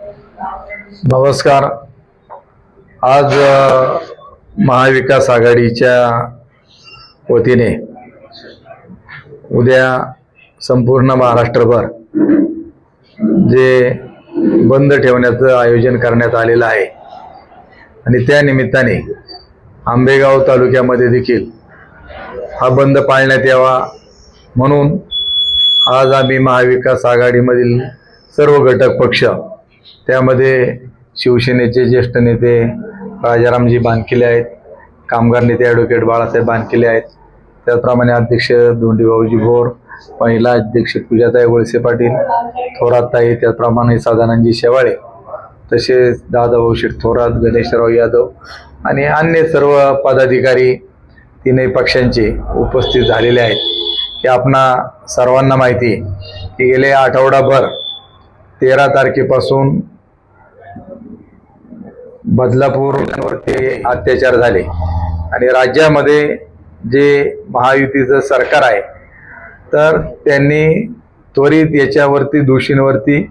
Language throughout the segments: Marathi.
नमस्कार. आज महाविकास आघाडीच्या वतीने उद्या संपूर्ण महाराष्ट्रभर जे बंद ठेवण्याचं आयोजन करण्यात आलेलं आहे आणि त्या निमित्ताने आंबेगाव तालुक्यामध्ये देखील हा बंद पाळण्यात यावा म्हणून आज आम्ही महाविकास आघाडीमधील सर्व घटक पक्ष त्यामध्ये शिवसेनेचे ज्येष्ठ नेते राजारामजी बानकिले आहेत कामगार नेते ॲडव्होकेट बाळासाहेब बानकिले आहेत. त्याचप्रमाणे अध्यक्ष धोंडीभाऊजी भोर महिला अध्यक्ष पूजाताई वळसे पाटील थोरातताई त्याचप्रमाणे सदानंदजी शेवाळे तसेच दादाभाऊ शेठ थोरात गणेशराव यादव आणि अन्य सर्व पदाधिकारी तीनही पक्षांचे उपस्थित झालेले आहेत. की आपणा सर्वांना माहिती आहे की गेले आठवडाभर तेरा तारखेपासून बदलापूरवरती अत्याचार झाले. आणि राज्यामध्ये जे महायुतीचं सरकार आहे तर त्यांनी त्वरित याच्यावरती दोषींवरती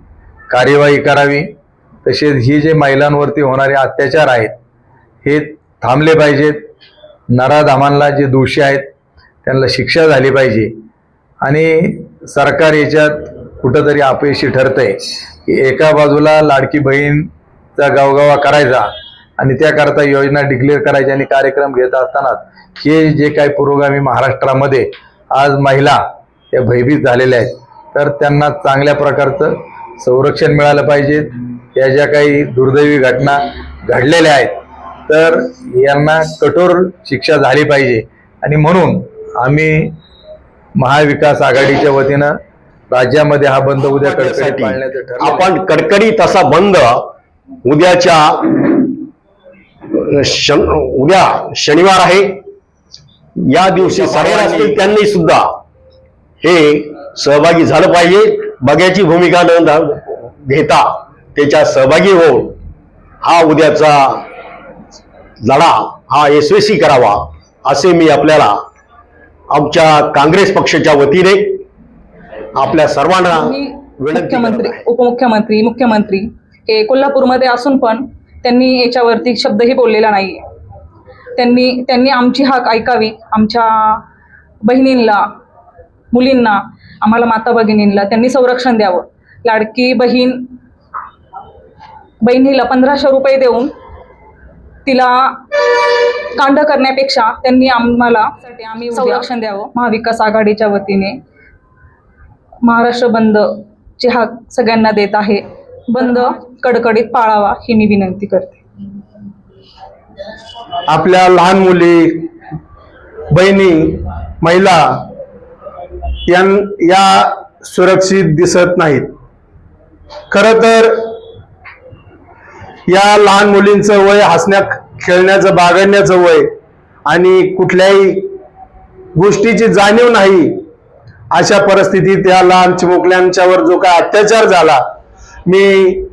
कार्यवाही करावी. तसेच ही जे महिलांवरती होणारे अत्याचार आहेत हे थांबले पाहिजेत. नराधामांना जे दोषी आहेत त्यांना शिक्षा झाली पाहिजे. आणि सरकार याच्यात कुठंतरी अपयशी ठरतंय. की एका बाजूला लाडकी बहीणचा गावगावा करायचा आणि त्याकरता योजना डिक्लेअर करायची आणि कार्यक्रम घेत असताना हे जे काही पुरोगामी महाराष्ट्रामध्ये आज महिला या भयभीत झालेल्या आहेत. तर त्यांना चांगल्या प्रकारचं संरक्षण मिळालं पाहिजे. या ज्या काही दुर्दैवी घटना घडलेल्या आहेत तर यांना कठोर शिक्षा झाली पाहिजे. आणि म्हणून आम्ही महाविकास आघाडीच्या वतीनं राज्यामध्ये हा बंद उद्या कडकडीत पाळण्याचं. आपण कडकडी तसा बंद उद्याच्या शन- उद्या शनिवार आहे. या दिवशी सर्वांनी असतील त्यांनी सुद्धा हे सहभागी झालं पाहिजे. बघ्याची भूमिका न घेता त्याच्या सहभागी होऊन हा उद्याचा लढा हा यशस्वी करावा असे मी आपल्याला आमच्या काँग्रेस पक्षाच्या वतीने आपल्या सर्वांना मी विनंती मुख्यमंत्री. उपमुख्यमंत्री मुख्यमंत्री हे कोल्हापूरमध्ये असून पण त्यांनी याच्यावरती शब्दही बोललेला नाही त्यांनी त्यांनी आमची हाक ऐकावी आमच्या बहिणींना मुलींना आम्हाला माता भगिनींना त्यांनी संरक्षण द्यावं. लाडकी बहीण बहिणीला पंधराशे रुपये देऊन तिला कांड करण्यापेक्षा त्यांनी आम्हाला आम्ही संरक्षण द्यावं महाविकास आघाडीच्या वतीने. महाराष्ट्र बंद ची हाक सगळ्यांना देत आहे. बंद कडकडीत पाळावा ही मी विनंती करते. आपल्या लहान मुली बहिणी महिला या सुरक्षित दिसत नाहीत. खर तर या लहान मुलींचं वय हसण्या खेळण्याचं बागडण्याचं वय आणि कुठल्याही गोष्टीची जाणीव नाही अशा परिस्थितीत या लहान चिमुकल्यांच्यावर जो काय अत्याचार झाला मी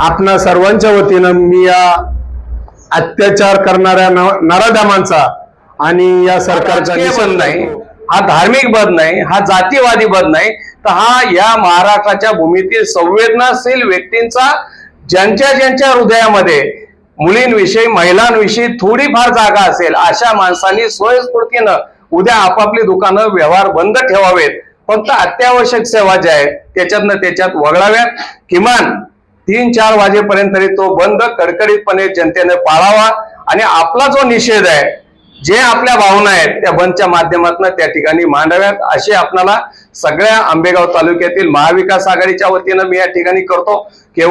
आपणा सर्वांच्या वतीनं मी या अत्याचार करणाऱ्या नराधमांचा आणि या सरकारचा निषेध बंद नाही. हा धार्मिक बंद नाही. हा जातीवादी बंद नाही. तर हा या महाराष्ट्राच्या भूमीतील संवेदनाशील व्यक्तींचा ज्यांच्या ज्यांच्या हृदयामध्ये मुलींविषयी महिलांविषयी थोडीफार जागा असेल अशा माणसांनी स्वयंस्फूर्तीनं उद्या आपापली दुकानं व्यवहार बंद ठेवावेत. फक्त अत्यावश्यक सेवा ज्या आहेत त्याच्यातनं त्याच्यात वगळाव्यात. किमान तीन चार वाजेपर्यंत तरी तो बंद कडकडीतपणे जनतेने पाळावा. आणि आपला जो निषेध आहे जे आपल्या भावना आहेत त्या बंदच्या माध्यमातून त्या ठिकाणी मांडाव्यात. अशी आपणाला सगळ्या आंबेगाव तालुक्यातील महाविकास आघाडीच्या वतीनं मी या ठिकाणी करतो. केवळ